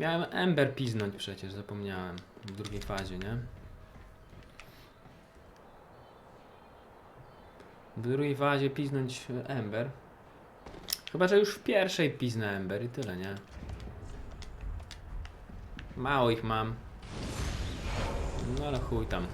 Miałem Ember piznąć przecież, zapomniałem. W drugiej fazie, nie? W drugiej fazie piznąć Ember. Chyba, że już w pierwszej piznę Ember i tyle, nie? Mało ich mam. No ale chuj tam.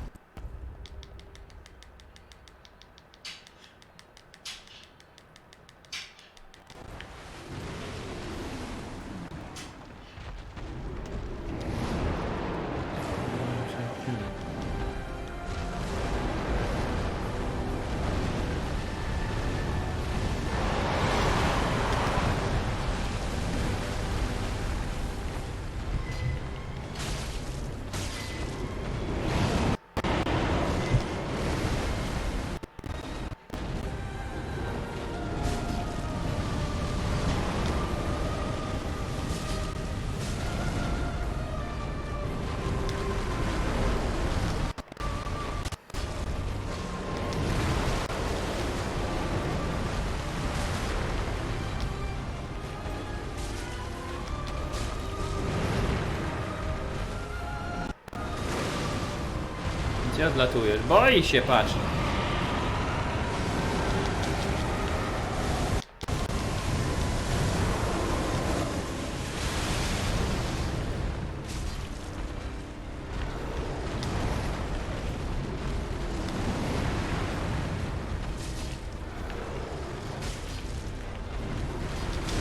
Gdzie odlatujesz? Boi się, patrz.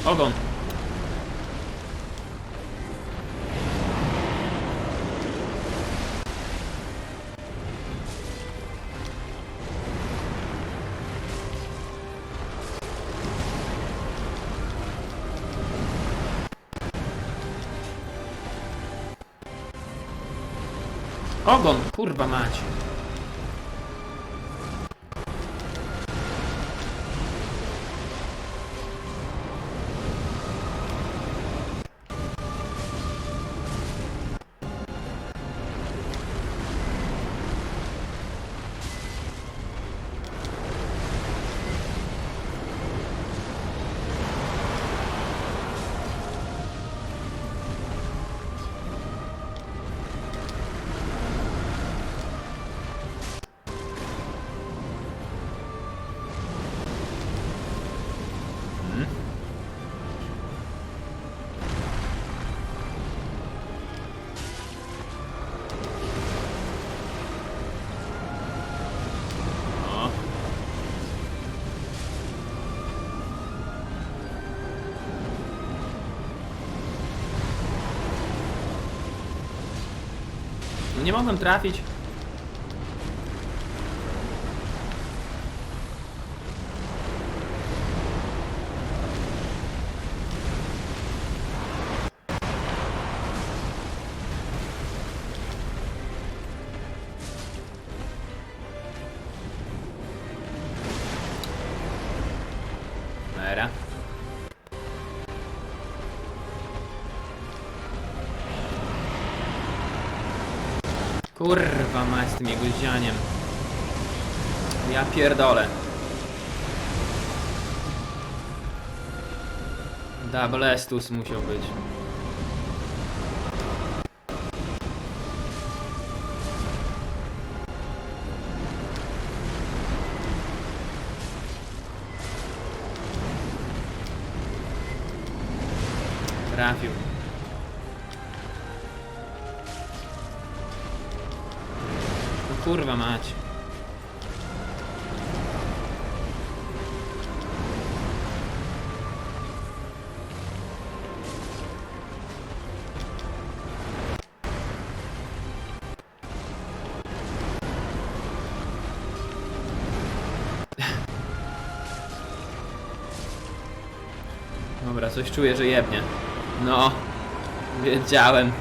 Ogon. Ogon, kurwa mać. Nie mogłem trafić. Kurwa mać z tym jego zianiem. Ja pierdolę. Double Estus musiał być. Kurwa mać. Dobra, coś czuję, że jebnie. No, wiedziałem.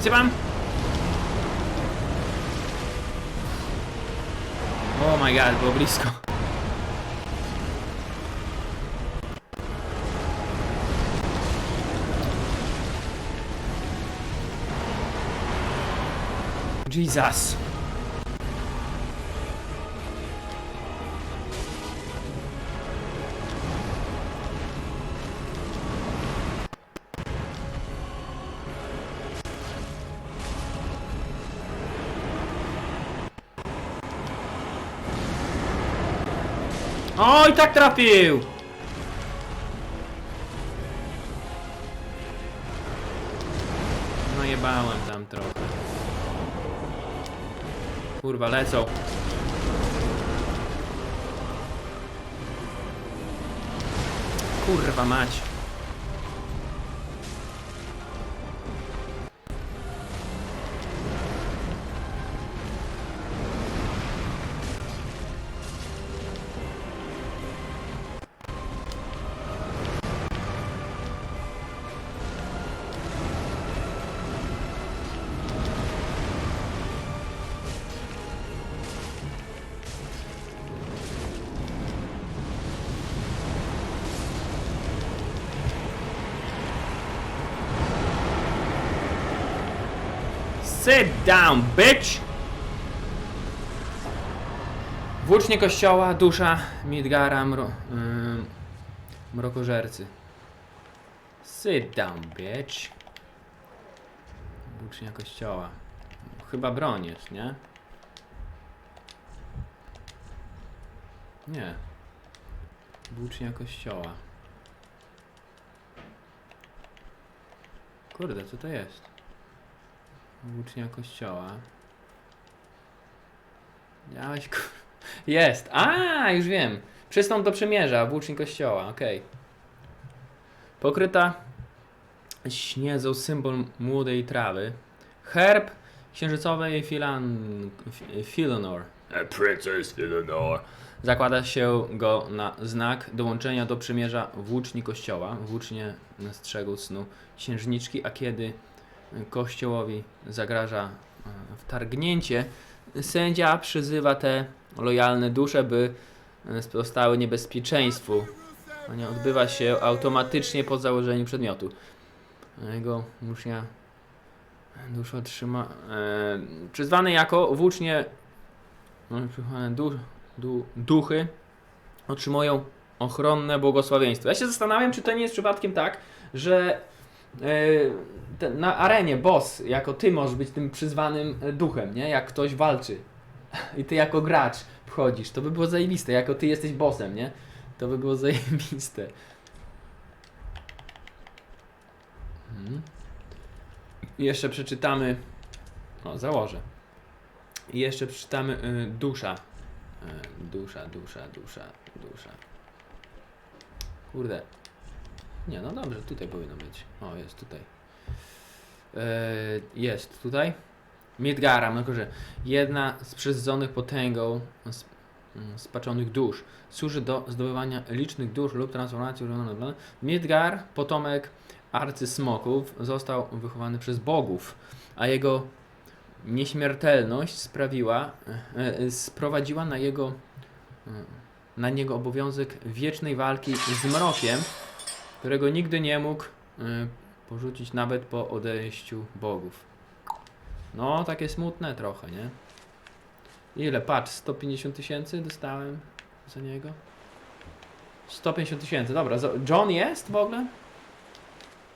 Zipam! Oh my god, lo brisco. Jesus. Oj, tak trafił! No jebałem tam trochę. Kurwa, lecą. Kurwa mać. Sit down, bitch! Włócznie kościoła, dusza Midgara, mro, mrokożercy. Sit down, bitch. Włócznia kościoła. Chyba broń jest, nie? Nie. Włócznia kościoła. Kurde, co to jest? Włócznia kościoła. Miałeś kur... Jest! A, już wiem. Przystąp do przymierza, włóczni kościoła, okej. Pokryta śniezą symbol młodej trawy. Herb księżycowej filan... Fi- Filanor. A Princess Filanor. Zakłada się go na znak dołączenia do przymierza włóczni kościoła. Włócznie strzegą snu księżniczki, a kiedy kościołowi zagraża e, wtargnięcie, sędzia przyzywa te lojalne dusze, by e, sprostały niebezpieczeństwu. Nie odbywa się automatycznie po założeniu przedmiotu. Jego włócznia dusz otrzyma. E, przyzwany jako włócznie no, du, du, duchy otrzymują ochronne błogosławieństwo. Ja się zastanawiam, czy to nie jest przypadkiem tak, że na arenie boss, jako ty możesz być tym przyzwanym e, duchem, nie? Jak ktoś walczy. I ty jako gracz wchodzisz. To by było zajebiste. Jako ty jesteś bossem, nie? To by było zajebiste. I jeszcze przeczytamy. O, założę. I jeszcze przeczytamy y, dusza. Y, dusza, dusza, dusza, dusza. Kurde. Nie, no dobrze, tutaj powinno być. O, jest tutaj. E, jest tutaj. Midgara, tylko że jedna z przyzwolonych potęgą mm, spaczonych dusz. Służy do zdobywania licznych dusz lub transformacji. Midgar, potomek arcysmoków, został wychowany przez bogów, a jego nieśmiertelność sprawiła, e, e, sprowadziła na jego e, na niego obowiązek wiecznej walki z mrokiem, którego nigdy nie mógł e, porzucić nawet po odejściu bogów. No, takie smutne trochę, nie? Ile? Patrz, 150 tysięcy dostałem za niego. 150 tysięcy, dobra. John jest w ogóle?